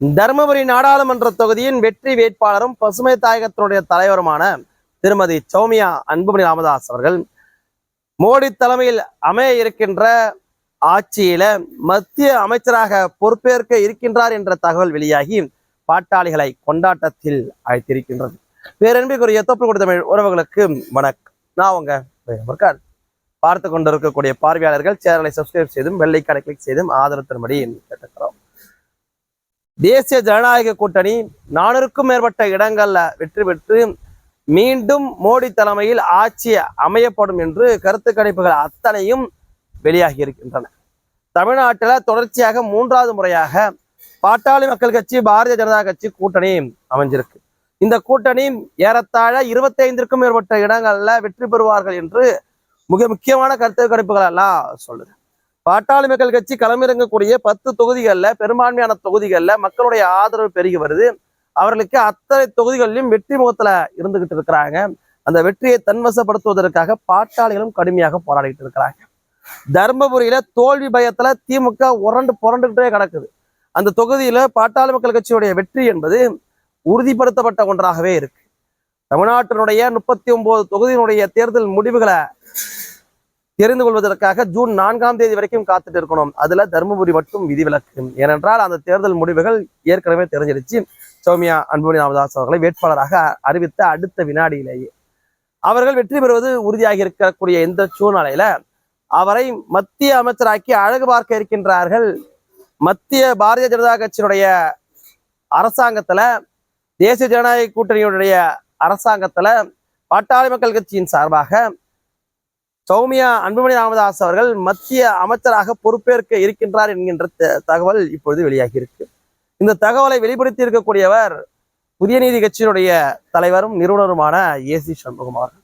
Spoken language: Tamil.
தருமபுரி நாடாளுமன்ற தொகுதியின் வெற்றி வேட்பாளரும் பசுமை தாயகத்தினுடைய தலைவருமான திருமதி சௌமியா அன்புமணி ராமதாஸ் அவர்கள் மோடி தலைமையில் அமைய இருக்கின்ற ஆட்சியில மத்திய அமைச்சராக பொறுப்பேற்க இருக்கின்றார் என்ற தகவல் வெளியாகி பாட்டாளிகளை கொண்டாட்டத்தில் அழைத்திருக்கின்றது. பேரன்பிற்குரிய தொப்பு கொடுத்த உறவுகளுக்கு வணக்கம். நான் உங்க முருகன் பார்த்து கொண்டிருக்கக்கூடிய பார்வையாளர்கள் சேனலை சப்ஸ்கிரைப் செய்தும் வெள்ளைக்கான கிளிக் செய்தும் ஆதரவு தரும்படி கேட்டுக்கிறோம். தேசிய ஜனநாயக கூட்டணி நானூறுக்கும் மேற்பட்ட இடங்கள்ல வெற்றி பெற்று மீண்டும் மோடி தலைமையில் ஆட்சி அமையப்படும் என்று கருத்து கணிப்புகள் அத்தனையும் வெளியாகி இருக்கின்றன. தமிழ்நாட்டில் தொடர்ச்சியாக மூன்றாவது முறையாக பாட்டாளி மக்கள் கட்சி பாரதிய ஜனதா கட்சி கூட்டணி அமைஞ்சிருக்கு. இந்த கூட்டணி ஏறத்தாழ இருபத்தைந்திற்கும் மேற்பட்ட இடங்கள்ல வெற்றி பெறுவார்கள் என்று மிக முக்கியமான கருத்து கணிப்புகள் எல்லாம் சொல்லுது. பாட்டாளி மக்கள் கட்சி களமிறங்கக்கூடிய பத்து தொகுதிகளில் பெரும்பான்மையான தொகுதிகளில் மக்களுடைய ஆதரவு பெருகி வருது. அவர்களுக்கு அத்தனை தொகுதிகளிலும் வெற்றி முகத்துல இருந்துகிட்டு இருக்கிறாங்க. அந்த வெற்றியை தன்வசப்படுத்துவதற்காக பாட்டாளிகளும் கடுமையாக போராடிட்டு இருக்கிறாங்க. தர்மபுரியில தோல்வி பயத்துல திமுக உரண்டு புரண்டுகிட்டே கிடக்குது. அந்த தொகுதியில பாட்டாளி மக்கள் கட்சியுடைய வெற்றி என்பது உறுதிப்படுத்தப்பட்ட ஒன்றாகவே இருக்கு. தமிழ்நாட்டினுடைய முப்பத்தி ஒன்பது தொகுதியினுடைய தேர்தல் முடிவுகளை தெரிந்து கொள்வதற்காக ஜூன் நான்காம் தேதி வரைக்கும் காத்துட்டு இருக்கணும். அதுல தருமபுரி மட்டும் விதிவிலக்கு. ஏனென்றால் அந்த தேர்தல் முடிவுகள் ஏற்கனவே தெரிஞ்சிருச்சு சௌமியா அன்புமணி ராமதாஸ் அவர்களை வேட்பாளராக அறிவித்த அடுத்த வினாடியிலேயே. அவர்கள் வெற்றி பெறுவது உறுதியாகி இருக்கக்கூடிய இந்த சூழ்நிலையில அவரை மத்திய அமைச்சராக்கி அழகு பார்க்க இருக்கின்றார்கள் மத்திய பாரதிய ஜனதா கட்சியினுடைய அரசாங்கத்துல தேசிய ஜனநாயக கூட்டணியுடைய அரசாங்கத்துல பாட்டாளி மக்கள் கட்சியின் சார்பாக சௌமியா அன்புமணி ராமதாஸ் அவர்கள் மத்திய அமைச்சராக பொறுப்பேற்க இருக்கின்றார் என்கின்ற த- தகவல் இப்பொழுது வெளியாகி இருக்கு இந்த தகவலை வெளிப்படுத்தி இருக்கக்கூடியவர் புதிய நீதி கட்சியினுடைய தலைவரும் நிறுவனருமான ஏசி சண்முகம் அவர்கள்.